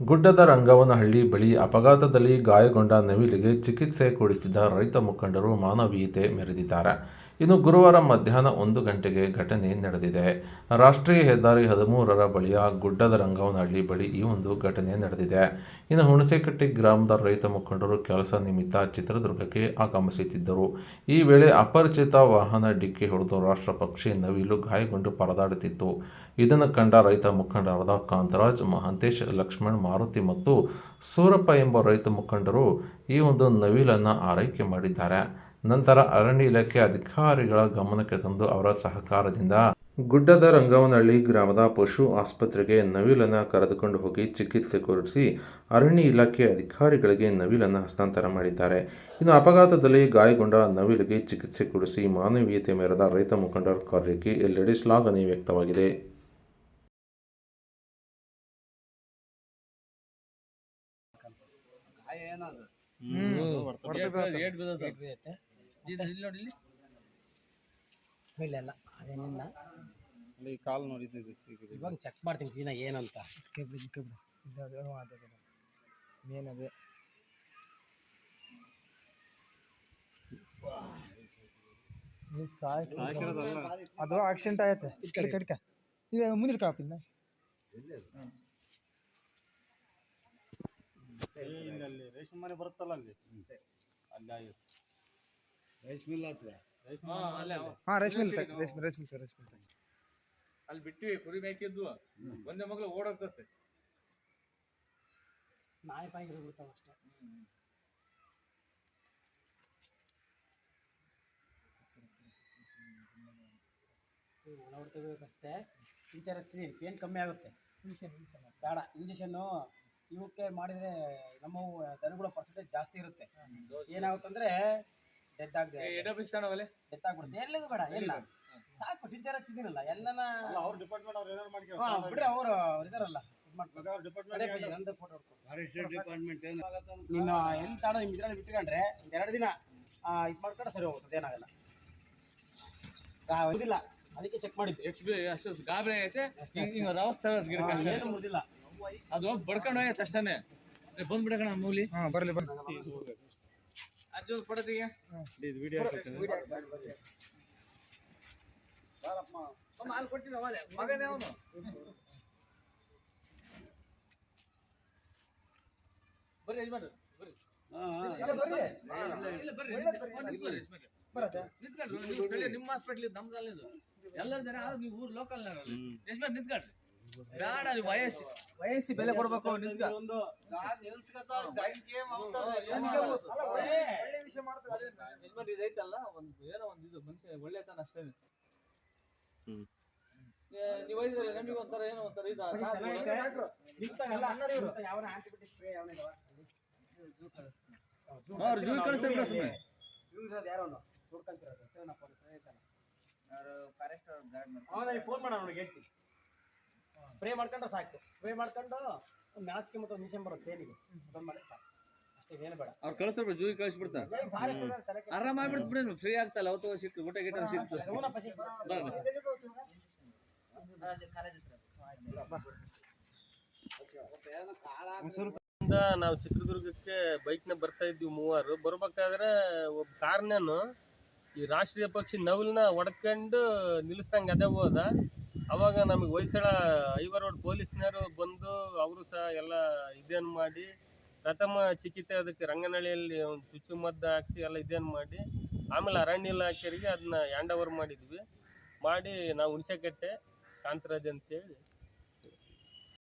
ಗುಡ್ಡದ ರಂಗವನಹಳ್ಳಿ ಬಳಿ ಅಪಘಾತದಲ್ಲಿ ಗಾಯಗೊಂಡ ನವಿಲಿಗೆ ಚಿಕಿತ್ಸೆ ಕೊಡಿಸಿದ ರೈತ ಮುಖಂಡರು ಮಾನವೀಯತೆ ಮೆರೆದಿದ್ದಾರೆ. ಇನ್ನು ಗುರುವಾರ ಮಧ್ಯಾಹ್ನ ಒಂದು ಗಂಟೆಗೆ ಘಟನೆ ನಡೆದಿದೆ. ರಾಷ್ಟ್ರೀಯ ಹೆದ್ದಾರಿ ಹದಿಮೂರರ ಬಳಿಯ ಗುಡ್ಡದ ರಂಗವನಹಳ್ಳಿ ಬಳಿ ಈ ಒಂದು ಘಟನೆ ನಡೆದಿದೆ. ಇನ್ನು ಹುಣಸೆಕಟ್ಟಿ ಗ್ರಾಮದ ರೈತ ಮುಖಂಡರು ಕೆಲಸ ನಿಮಿತ್ತ ಚಿತ್ರದುರ್ಗಕ್ಕೆ ಆಗಮಿಸುತ್ತಿದ್ದರು. ಈ ವೇಳೆ ಅಪರಿಚಿತ ವಾಹನ ಡಿಕ್ಕಿ ಹೊಡೆದು ರಾಷ್ಟ್ರ ಪಕ್ಷಿ ನವಿಲು ಗಾಯಗೊಂಡು ಪರದಾಡುತ್ತಿತ್ತು. ಇದನ್ನು ಕಂಡ ರೈತ ಮುಖಂಡರಾದ ಕಾಂತರಾಜ್, ಮಹಾಂತೇಶ್, ಲಕ್ಷ್ಮಣ್, ಮಾರುತಿ ಮತ್ತು ಸೂರಪ್ಪ ಎಂಬ ರೈತ ಮುಖಂಡರು ಈ ಒಂದು ನವಿಲನ್ನು ಆರೈಕೆ ಮಾಡಿದ್ದಾರೆ. ನಂತರ ಅರಣ್ಯ ಇಲಾಖೆ ಅಧಿಕಾರಿಗಳ ಗಮನಕ್ಕೆ ತಂದು ಅವರ ಸಹಕಾರದಿಂದ ಗುಡ್ಡದ ರಂಗವನಹಳ್ಳಿ ಗ್ರಾಮದ ಪಶು ಆಸ್ಪತ್ರೆಗೆ ನವಿಲನ್ನು ಕರೆದುಕೊಂಡು ಹೋಗಿ ಚಿಕಿತ್ಸೆ ಕೊಡಿಸಿ ಅರಣ್ಯ ಇಲಾಖೆ ಅಧಿಕಾರಿಗಳಿಗೆ ನವಿಲನ್ನು ಹಸ್ತಾಂತರ ಮಾಡಿದ್ದಾರೆ. ಇನ್ನು ಅಪಘಾತದಲ್ಲಿ ಗಾಯಗೊಂಡ ನವಿಲಿಗೆ ಚಿಕಿತ್ಸೆ ಕೊಡಿಸಿ ಮಾನವೀಯತೆ ಮೆರೆದ ರೈತ ಮುಖಂಡರ ಕಾರ್ಯಕ್ಕೆ ಎಲ್ಲೆಡೆ ಶ್ಲಾಘನೆ ವ್ಯಕ್ತವಾಗಿದೆ. ಏನದು ಇಲ್ಲಿ ನೋಡಿ ಇಲ್ಲಿ? ಇಲ್ಲ ಇಲ್ಲ ಅದೇನಿಲ್ಲ. ಅಲ್ಲಿ ಕಾಲು ನೋಡಿದ್ದು ಇವಾಗ ಚೆಕ್ ಮಾಡ್ತೀನಿ ಸೀನಾ ಏನಂತ. ಮೇನ್ ಅದೇ. ನೀ ಸಾಯ್ತು. ಅದು ಆಕ್ಸಿಡೆಂಟ್ ಆಯ್ತು. ಕಡೆ. ಕಡ್ಕ ಈಗ ಮುಂದಿನ ಕಾಪಿಂದ ಅಲ್ಲಿ ರೇಷ್ಮೆ ಮನೆ ಬರುತ್ತಲ್ಲ ಅಲ್ಲಿ? ಅಲ್ಲಿ ಹತ್ರ. ಹಾ ಅಲ್ಲೇ ಬಿಟ್ಟಿವಿ ಕುರಿ ಮೇಕಿದ್ವು ಒಂದೇ ಮಗಳು ಓಡೋಗ್ತತೆ. ನಾಯಿ ಪಾಯಿ ಬಿಡ್ತಾವ ಅಷ್ಟೇ. ಇಂಚರ್ ಹಚ್ಚಿದೀನಿ ಪೇನ್ ಕಮ್ಮಿ ಆಗುತ್ತೆ? ಬೇಡ ಇಂಜೆಕ್ಷನ್ನು ಇವಕ್ಕೆ ಮಾಡಿದರೆ ನಮ್ಮ ದನಗಳ ಪರ್ಸೆಂಟೇಜ್ ಜಾಸ್ತಿ ಇರುತ್ತೆ. ಏನಾಗುತ್ತಂದ್ರೆ ಡೆತ್ ಆಗ್ಬಿಡುತ್ತೆ. ಎಲ್ಲಿಗೂ ಬೇಡ ಎಲ್ಲ ಸಾಕು ಟೀಚರ್ ಎಲ್ಲನ ಅವ್ರ ಡಿಪಾರ್ಟ್ಮೆಂಟ್ ಅವ್ರು ಏನಾರು ಹಾ, ಮಾಡ್ಕೊಂಡು ಬಿಡ್ರಿ ಅವರು ಇದಾರಲ್ಲ. ಅದೇ ನೀನು ಎಲ್ಲಿ ನಿಮ್ಮ ಇದ್ರಲ್ಲಿ ಬಿಟ್ಕೊಂಡ್ರೆ ಎರಡು ದಿನ ಇದು ಮಾಡ್ಕೊಂಡ್ರೆ ಸರಿ ಹೋಗುತ್ತೆ ಏನಾಗಲ್ಲ ಇದಿಲ್ಲ. ಅದಕ್ಕೆ ಚೆಕ್ ಎಷ್ಟು ಬಿ- ಅಷ್ಟು ಗಾಬರಿ ಆಗೈತೆ. ಹಿಂಗ ಹಿಂಗ ರವಸ್ತ ಏನು ಮುರಿದಿಲ್ಲ. ಅದು ಬಡ್ಕೊಂಡು ಹೋಯ್ತು ಅಷ್ಟೇ ಬಂದ್ಬಿಡಕಣ ಮೂಲಿ. ಹಾ ಬರಲಿ ಬರಲಿ. ಅಜ್ಜು ಫೋಟೋ ತೆಗಿಯ? ಇದು ವಿಡಿಯೋ ಅಲ್ಲಿ ಕೊಡ್ತೀನಿ ಅವಲೆ. ಮಗನೇ ಅವನು. ಬರ್ರಿ ಯಜಮಾನ್ರು ಬರ್ರಿ. ನಿಮ್ಮ ಹಾಸ್ಪಿಟ್ಲ್ ಇದು. ನಮ್ದು ಅಲ್ಲಿದು ಜನ ಆದ್ರೆ ನೀವು ಊರ್ ಲೋಕಲ್ ಯಜಮಾನ್ ನಿಂತ್ಕೊಳ್ರಿ ಬೇಡ, ಅದು ವಯಸ್ಸು. ವಯಸ್ಸಿ ಬೆಲೆ ಕೊಡ್ಬೇಕು ನಿಂತ್ಕ. ಒಳ್ಳೆ ವಿಷಯ ಮಾಡ್ತಾರೆ ನಿಜ ಇದೈತಲ್ಲ ಒಂದು ಏನೋ ಒಂದು ಇದು ಮನುಷ್ಯ ಒಳ್ಳೆತನ ಅಷ್ಟೇ ನೀವು ವಯಸ್ಸಲ್ಲಿ ಏನೋ ಒಂಥರ ಇದು ಅವ್ರು ಜೂಯಿ ಕಳಿಸ್ತಾರೆ ಸುಮ್ಮನೆ ಯಾರೋ ಅವನಿಗೆ ಫೋನ್ ಅವ್ನಿಗೆ ಹೇಳ್ತೀನಿ. ಸ್ಪ್ರೇ ಮಾಡ್ಕೊಂಡ್ರೆ ಸಾಕು ಸ್ಪ್ರೇ ಮಾಡ್ಕೊಂಡು ಮ್ಯಾಚ್ಗೆ ಮತ್ತೆ ಮಿಷನ್ ಬರುತ್ತೆ ಏನಿಗೆ ಅದೊಂದು ಮಾಡಿ ಸಾಕು ಅಷ್ಟೇ ಏನು ಬೇಡ ಅವ್ರು ಕಳಿಸ್ತಾರೆ ಕಳಿಸ್ಬಿಡ್ತಾರೆ ಆರಾಮ ಆಗ್ಬಿಡ್ತು ಬಿಡಿ ಫ್ರೀ ಆಗ್ತಲ್ಲ ಅವತ್ತು ಸಿಕ್ತು ಊಟ ಗಿಟ ಸಿಕ್ತು ನಾವು ಚಿತ್ರದುರ್ಗಕ್ಕೆ ಬೈಕ್ನ ಬರ್ತಾ ಇದ್ವಿ ಮೂವರು ಬರ್ಬೇಕಾದ್ರೆ ಒಬ್ಬ ಕಾರ್ನೇನು ಈ ರಾಷ್ಟ್ರೀಯ ಪಕ್ಷಿ ನವಲ್ನ ಒಡ್ಕೊಂಡು ನಿಲ್ಲಿಸ್ದಂಗೆ ಅದೇ ಹೋದ ಅವಾಗ ನಮಗೆ ಹೊಯ್ಸಳ ಐವ ರೋಡ್ ಪೊಲೀಸ್ನವರು ಬಂದು ಅವರು ಸಹ ಎಲ್ಲ ಇದನ್ನು ಮಾಡಿ ಪ್ರಥಮ ಚಿಕಿತ್ಸೆ ಅದಕ್ಕೆ ರಂಗನಹಳ್ಳಿಯಲ್ಲಿ ಒಂದು ಚುಚ್ಚು ಮದ್ದು ಹಾಕ್ಸಿ ಎಲ್ಲ ಇದನ್ನು ಮಾಡಿ ಆಮೇಲೆ ಅರಣ್ಯ ಇಲಾಖೆಯವರಿಗೆ ಅದನ್ನ ಹ್ಯಾಂಡ್ ಓವರ್ ಮಾಡಿದ್ವಿ. ಮಾಡಿ ನಾವು ಹುಣಸೆಕಟ್ಟೆ ಕಾಂತರಾಜ್ ಅಂತೇಳಿ